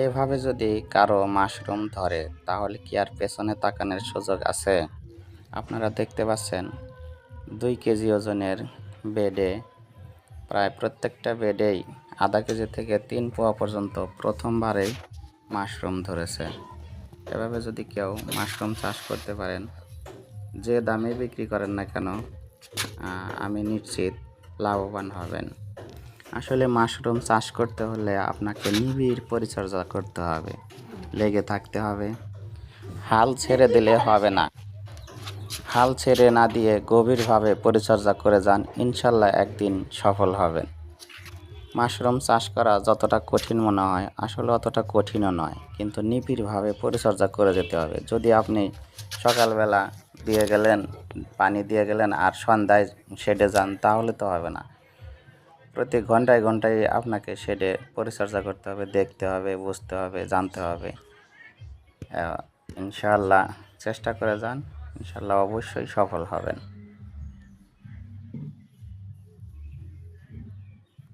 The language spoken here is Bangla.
এভাবে যদি কারও মাশরুম ধরে, তাহলে কি আর পেছনে তাকানোর সুযোগ আছে? আপনারা দেখতে পাচ্ছেন, দুই কেজি ওজনের বেডে, প্রায় প্রত্যেকটা বেডেই আধা কেজি থেকে তিন পোয়া পর্যন্ত প্রথমবারেই মাশরুম ধরেছে। এভাবে যদি কেউ মাশরুম চাষ করতে পারেন, যে দামে বিক্রি করেন না কেন আমি নিশ্চিত লাভবান হবেন। আসলে মাশরুম চাষ করতে হলে আপনাকে নিবিড় পরিচর্যা করতে হবে, লেগে থাকতে হবে। হাল ছেড়ে দিলে হবে না। হাল ছেড়ে না দিয়ে গভীরভাবে পরিচর্যা করে যান, ইনশাল্লাহ একদিন সফল হবেন। মাশরুম চাষ করা যতটা কঠিন মনে হয়, আসলে অতটা কঠিনও নয়, কিন্তু নিবিড়ভাবে পরিচর্যা করে যেতে হবে। যদি আপনি সকালবেলা দিয়ে গেলেন, পানি দিয়ে গেলেন আর সন্ধ্যায় শেডে যান, তাহলে তো হবে না। প্রতি ঘন্টায় ঘন্টায় আপনাকে শেডে পরিচর্যা করতে হবে, দেখতে হবে, বুঝতে হবে, জানতে হবে। ইনশাল্লাহ চেষ্টা করে যান ইনশাল্লাহ অবশ্যই সফল হবেন।